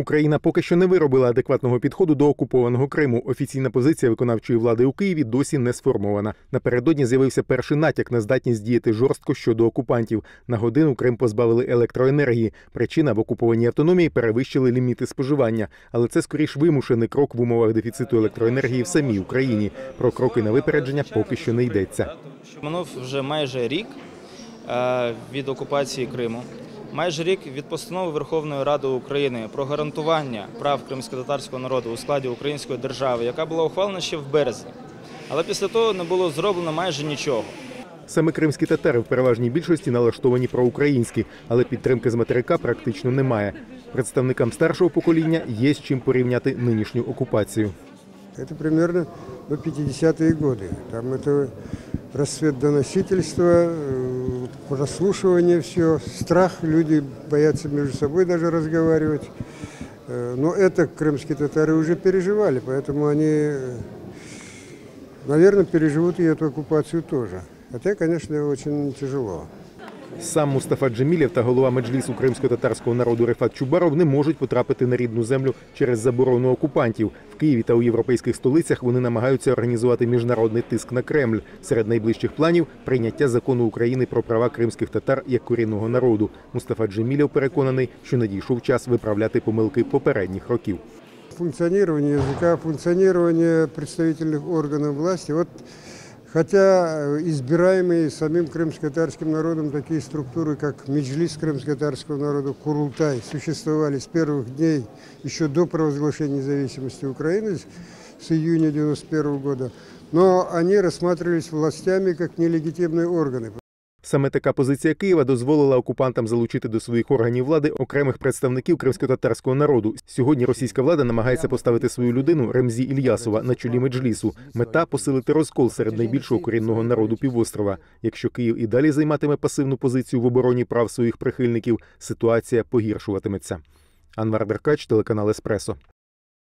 Україна поки що не виробила адекватного підходу до окупованого Криму. Офіційна позиція виконавчої влади у Києві досі не сформована. Напередодні з'явився перший натяк на здатність діяти жорстко щодо окупантів. На годину Крим позбавили електроенергії. Причина в окупованій автономії перевищили ліміти споживання, але це скоріш вимушений крок в умовах дефіциту електроенергії в самій Україні. Про кроки на випередження поки що не йдеться. Минув вже майже рік е, від окупації Криму, майже рік від постанови Верховної Ради України про гарантування прав кримсько-татарського народу у складі української держави, яка була ухвалена ще в березні. Але після того не було зроблено майже нічого. Саме кримські татари в переважній більшості налаштовані проукраїнські, але підтримки з материка практично немає. Представникам старшого покоління є з чим порівняти нинішню окупацію. Это примерно до 50-е годы. Там это расцвет доносительства, э, прослушивание все, страх, люди боятся между собой даже разговаривать. Э, Но это крымские татары уже переживали, поэтому они, наверное, переживут и эту оккупацию тоже. Хотя, конечно, очень тяжело. Сам Мустафа Джемілєв та голова меджлісу кримсько-татарського народу Рефат Чубаров не можуть потрапити на рідну землю через заборону окупантів. В Києві та у європейських столицях вони намагаються організувати міжнародний тиск на Кремль. Серед найближчих планів прийняття закону України про права кримських татар як корінного народу. Мустафа Джемілєв переконаний, що надійшов час виправляти помилки попередніх років. функционирование языка, функционирование представительных органов власти. Вот, хотя избираемые самим крымско-татарским народом такие структуры, как Меджлис крымско-татарского народа, Курултай, существовали с первых дней, еще до провозглашения независимости Украины с июня 1991 года, но они рассматривались властями как нелегитимные органы. Саме така позиція Києва дозволила окупантам залучити до своїх органів влади окремих представників кримсько-татарського народу. Сьогодні російська влада намагається поставити свою людину Ремзі Ільясова на чолі меджлісу. Мета посилити розкол серед найбільшого корінного народу півострова. Якщо Київ і далі займатиме пасивну позицію в обороні прав своїх прихильників, ситуація погіршуватиметься. Анвар Деркач, телеканал Еспресо.